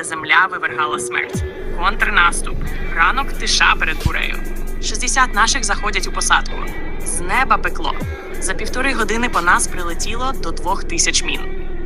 де земля вивергала смерть. Контрнаступ. Ранок тиша перед бурею. 60 наших заходять у посадку. З неба пекло. За півтори години по нас прилетіло до двох тисяч мін.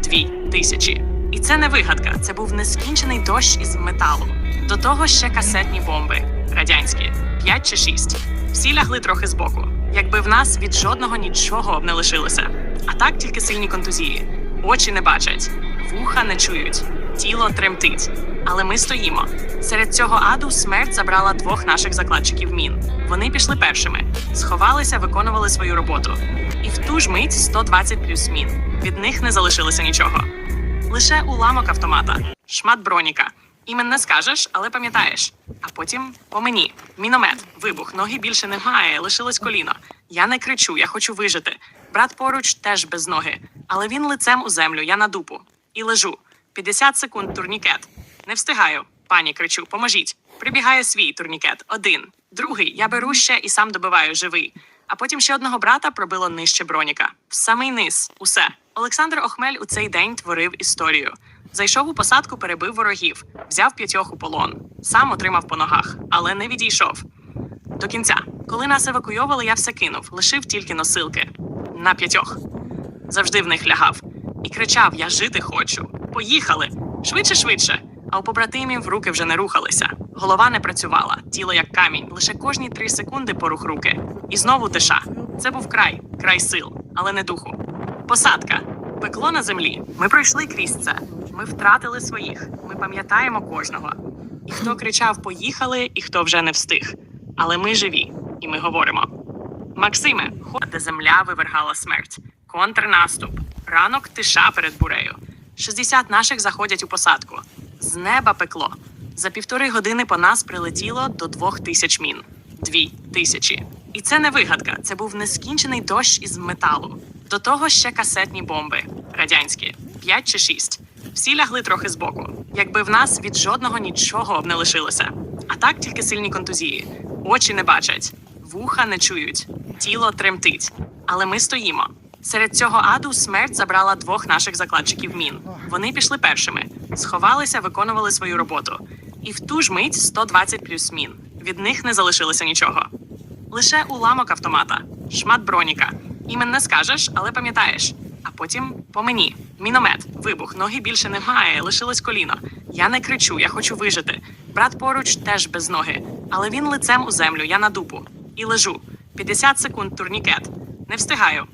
Дві тисячі. І це не вигадка, це був нескінчений дощ із металу. До того ще касетні бомби радянські, п'ять чи шість. Всі лягли трохи збоку, якби в нас від жодного нічого не лишилося. А так тільки сильні контузії. Очі не бачать, вуха не чують, тіло тремтить. Але ми стоїмо. Серед цього аду смерть забрала двох наших закладчиків мін. Вони пішли першими, сховалися, виконували свою роботу. І в ту ж мить 120 плюс мін. Від них не залишилося нічого. Лише уламок автомата, шмат броніка. Імен не скажеш, але пам'ятаєш. А потім по мені. Міномет, вибух, ноги більше немає, лишилось коліно. Я не кричу, я хочу вижити. Брат поруч теж без ноги, але він лицем у землю, я на дупу. І лежу. 50 секунд турнікет. Не встигаю. Пані кричу, поможіть. Прибігає свій турнікет. Один. Другий. Я беру ще і сам добиваю живий. А потім ще одного брата пробило нижче броніка. В самий низ. Усе. Олександр Охмель у цей день творив історію. Зайшов у посадку, перебив ворогів, взяв п'ятьох у полон. Сам отримав по ногах, але не відійшов. До кінця, коли нас евакуйовували, я все кинув, лишив тільки носилки на п'ятьох. Завжди в них лягав і кричав: Я жити хочу. Поїхали! Швидше, швидше. А у побратимів руки вже не рухалися. Голова не працювала, тіло як камінь, лише кожні три секунди порух руки. І знову тиша. Це був край, край сил, але не духу. Посадка. Пекло на землі. Ми пройшли крізь це. Ми втратили своїх. Ми пам'ятаємо кожного. І хто кричав Поїхали, і хто вже не встиг. Але ми живі, і ми говоримо. Максиме, де земля вивергала смерть. Контрнаступ. Ранок тиша перед бурею. 60 наших заходять у посадку. З неба пекло. За півтори години по нас прилетіло до двох тисяч мін. Дві тисячі. І це не вигадка, це був нескінчений дощ із металу. До того ще касетні бомби радянські, п'ять чи шість. Всі лягли трохи збоку, якби в нас від жодного нічого б не лишилося. А так тільки сильні контузії. Очі не бачать, вуха не чують, тіло тремтить. Але ми стоїмо. Серед цього аду смерть забрала двох наших закладчиків мін. Вони пішли першими, сховалися, виконували свою роботу. І в ту ж мить 120 плюс мін. Від них не залишилося нічого. Лише уламок автомата, шмат броніка. Імен не скажеш, але пам'ятаєш. А потім по мені. Міномет, вибух, ноги більше немає, лишилось коліно. Я не кричу, я хочу вижити. Брат поруч теж без ноги, але він лицем у землю, я на дупу. І лежу. 50 секунд турнікет. Не встигаю.